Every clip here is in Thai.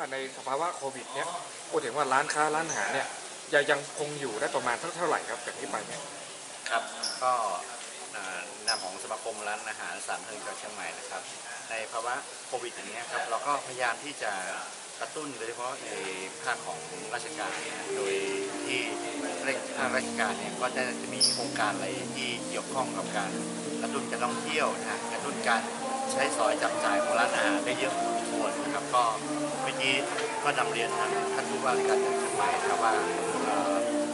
ว่าในสภาวะโควิดเนี้ยพูดถึงว่าร้านค้าร้านอาหารเนี่ยยังยังคงอยู่ได้ประมาณเท่าเท่าไหร่ครับจากนี้ไปเนี่ยครับก็นามของสมาคมร้านอาหารสามเฮิงจังหวัดเชียงใหม่นะครับ ในภาวะโควิดอย่างนี้ยครับเราก็พยายามที่จะกระตุ้นโดยเฉพาะในภาคของราชการเนี่ยโดยที่ภาคราชการเนี่ยก็จะจะมีโครงการอะไรที่เกี่ยวข้องกับการกระตุ้นการท่องเที่ยวนะกระตุ้นการใช้สอยจับจ่ายของร้านอาหารได้เยอะ กี้ก็นำเรียนทางท่านผู้ว่าราชการจังหวัดเชียงใหม่นะครับว่า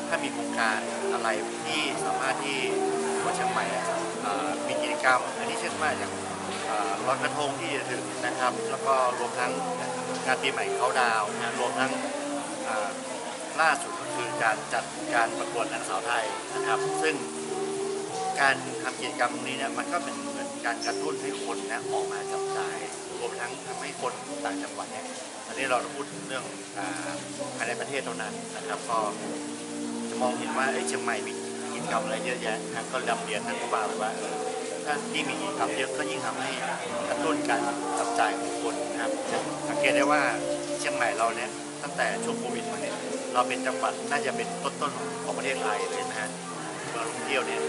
ถ้ามีโครงการอะไรที่สามารถที่จังหวัดเชียงใหม่มีกิจกรรมอันนี้เช่นว่าอย่างเอ่อลอยกระทงที่จะถึงนะครับ แล้วก็รวมทั้งงานปีใหม่เขาดาวนะรวมทั้งล่าสุดก็คือการจัดการประกวดนางสาวไทยนะครับ ซึ่งการทำกิจกรรมนี้เนี่ยมันก็เป็นเหมือนการกระตุ้นให้คนนะออกมาจับจ่าย รั้งทำให้คนต่างจังหวัดเนี่ยอันนี้เราพูดถึงเรื่องภายในประเทศเท่านั้นนะครับก็จะมองเห็นว่าเชียงใหม่มีกิจกรรมอะไรเยอะแยะนะก็นำเรียนท่านผู้ว่าไปว่าถ้าที่มีกิจกรรมเยอะก็ยิ่งทำให้กระตุ้นการจับจ่ายของคนนะครับสังเกตได้ว่าเชียงใหม่เราเนี่ยตั้งแต่ช่วงโควิดมาเนี่ยเราเป็นจังหวัดน่าจะเป็นต้นๆของประเทศไทยเลยนะฮะเมืองท่องเที่ยวเนี่ย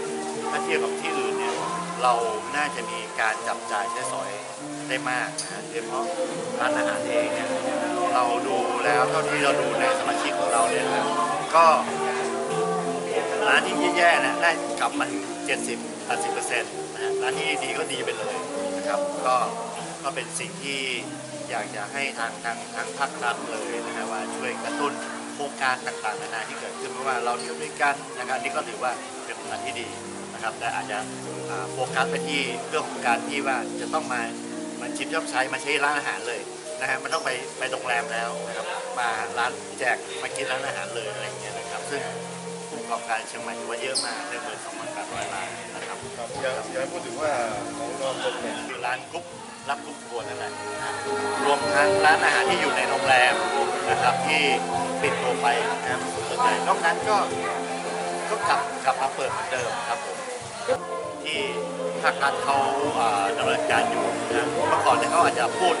ถ้าเทียบกับที่อื่นเนี่ย เราน่าจะมีการจับจ่ายใช้สอยได้มากนะฮะโดยเฉพาะร้านอาหารเองเนี่ยเราดูแล้วเท่าที่เราดูในสมาชิกของเราเนี่ยนะก็ร้านที่แย่ๆนะได้กลับมาถึง70 80เปอร์เซ็นต์นะฮะร้านที่ดีก็ดีไปเลยนะครับก็ก็เป็นสิ่งที่อยากจะให้ทางทางทางภาครัฐเลยนะฮะว่าช่วยกระตุ้นโครงการต่างๆนานาที่เกิดขึ้นไม่ว่าเราเที่ยวด้วยกันนะครับนี่ก็ถือว่าเป็นโครงการที่ดี นะครับแต่อาจจะอ่าโฟกัสไปที่เรื่องของการที่ว่าจะต้องมามาชิมชอบใช้มาใช้ร้านอาหารเลยนะฮะมันต้องไปไปโรงแรมแล้วนะครับมาร้านแจกมากินร้านอาหารเลยอะไรอย่างเงี้ยนะครับ ซึ่งผู้ประกอบการเชียงใหม่ถือว่าเยอะมากหนึ่งหมื่นสองพันแปดร้อยรายนะครับครับอยากอยากให้พูดถึงว่าของนอนรมเนี่ยคือร้านกรุ๊ปรับกรุ๊ปทัวร์นั่นแหละนะรวมทั้งร้านอาหารที่อยู่ในโรงแรมนะครับที่ปิดตัวไปนะครับส่วนใหญ่นอกนั้นก็ก็กลับกลับมาเปิดเหมือนเดิมครับผม ที่ภาครัฐเขาดำเนินการอยู่นะเมื่อก่อนเนี่ยเขาอาจจะพูด